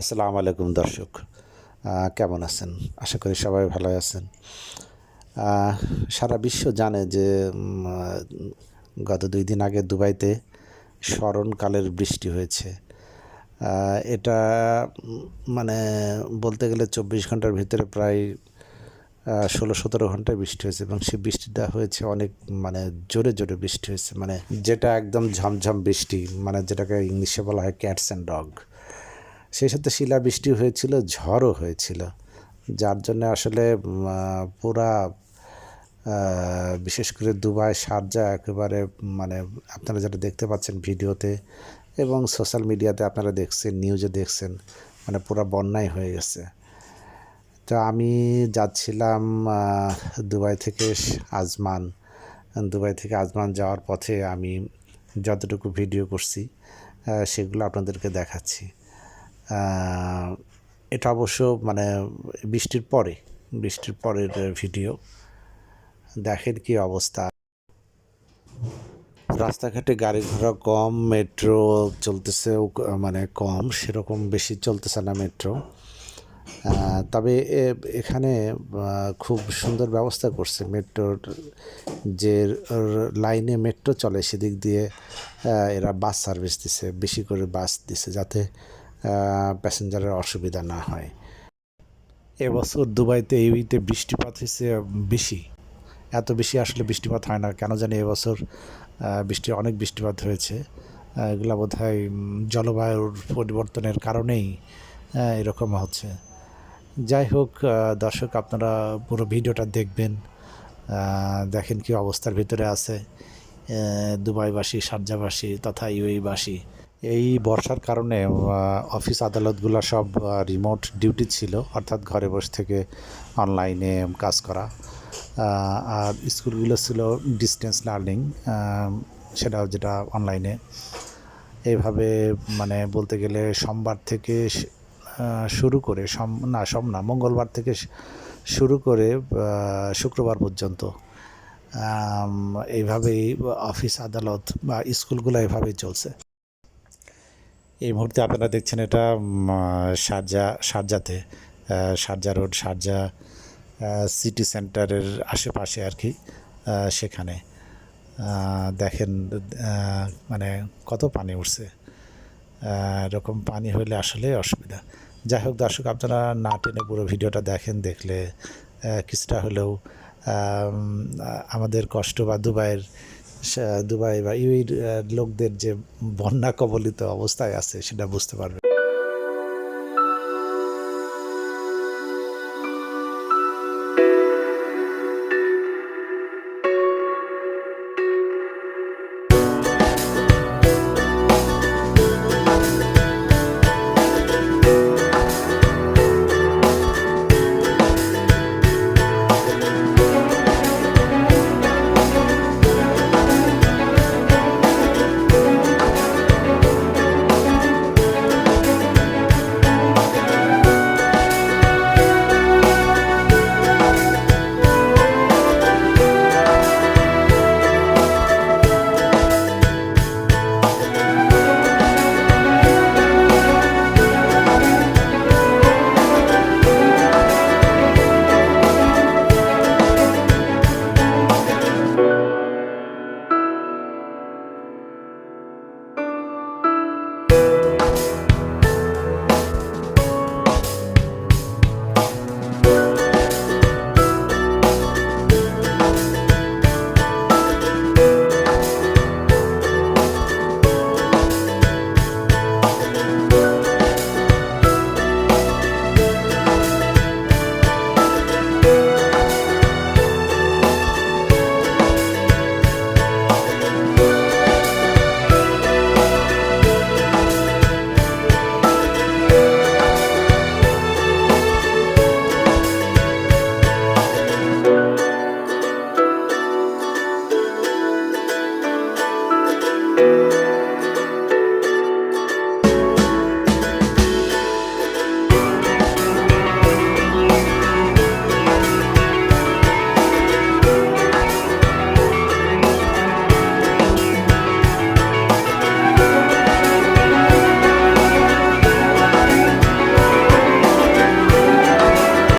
আসসালামু আলাইকুম দর্শক। কেমন আছেন? আশা করি সবাই ভালো আছেন। সারা বিশ্ব জানে যে গত দুই দিন আগে দুবাইতে স্মরণকালের বৃষ্টি হয়েছে। এটা মানে বলতে গেলে চব্বিশ ঘণ্টার ভিতরে প্রায় ষোলো সতেরো ঘন্টায় বৃষ্টি হয়েছে এবং সেই বৃষ্টিটা হয়েছে অনেক মানে জোরে জোরে বৃষ্টি হয়েছে। মানে যেটা একদম ঝমঝম বৃষ্টি মানে যেটাকে ইংলিশে বলা হয় ক্যাটস অ্যান্ড ডগ সেই সাথে শিলাবৃষ্টি হয়েছিল, ঝড়ও হয়েছিল। যার জন্য আসলে পুরা বিশেষ করে দুবাই শারজা একেবারে মানে আপনারা যেটা দেখতে পাচ্ছেন ভিডিওতে এবং সোশ্যাল মিডিয়াতে আপনারা দেখছেন, নিউজে দেখছেন মানে পুরা বন্যাই হয়ে গেছে। তো আমি যাচ্ছিলাম দুবাই থেকে আজমান। দুবাই থেকে আজমান যাওয়ার পথে আমি যতটুকু ভিডিও করছি সেগুলো আপনাদেরকে দেখাচ্ছি। এটা অবশ্য মানে বৃষ্টির পরে, বৃষ্টির পরের ভিডিও। দেখেন কি অবস্থা। রাস্তাঘাটে গাড়ি ঘোড়া কম, মেট্রো চলতেছে মানে কম, সেরকম বেশি চলতেছে না মেট্রো। তবে এখানে খুব সুন্দর ব্যবস্থা করছে মেট্রোর, যে লাইনে মেট্রো চলে, সেদিক দিয়ে এরা বাস সার্ভিস দিছে, বেশি করে বাস দিছে, যাতে প্যাসেঞ্জারের অসুবিধা না হয়। এবছর দুবাইতে এই উইতে বৃষ্টিপাত হয়েছে বেশি। এত বেশি আসলে বৃষ্টিপাত হয় না। কেন জানি এবছর বৃষ্টি, অনেক বৃষ্টিপাত হয়েছে। এগুলা বোধ হয় জলবায়ুর পরিবর্তনের কারণেই এরকম হচ্ছে। যাই হোক দর্শক, আপনারা পুরো ভিডিওটা দেখবেন। দেখেন কি অবস্থার ভিতরে আছে দুবাইবাসী শারজাবাসী তথা ইউএইবাসী। এই বর্ষার কারণে অফিস আদালতগুলো সব রিমোট ডিউটি ছিল, অর্থাৎ ঘরে বসে থেকে অনলাইনে কাজ করা। আর স্কুলগুলো ছিল ডিস্টেন্স লার্নিং সেটাও যেটা অনলাইনে এইভাবে মানে বলতে গেলে সোমবার থেকে শুরু করে, সম, না সম না, মঙ্গলবার থেকে শুরু করে শুক্রবার পর্যন্ত। এইভাবেই অফিস আদালত বা স্কুলগুলো এভাবেই চলছে। এই মুহূর্তে আপনারা দেখছেন এটা শারজা শারজাতে শারজা রোড শারজা সিটি সেন্টারের আশেপাশে আর কি সেখানে। দেখেন মানে কত পানি উঠছে। এরকম পানি হলে আসলে অসুবিধা। যাই হোক দর্শক, আপনারা না টেনে পুরো ভিডিওটা দেখেন, দেখলে কিছুটা হলেও আমাদের কষ্ট বা দুবাইয়ের দুবাই বা ইউএর লোকদের যে বন্যা কবলিত অবস্থায় আছে সেটা বুঝতে পারবেন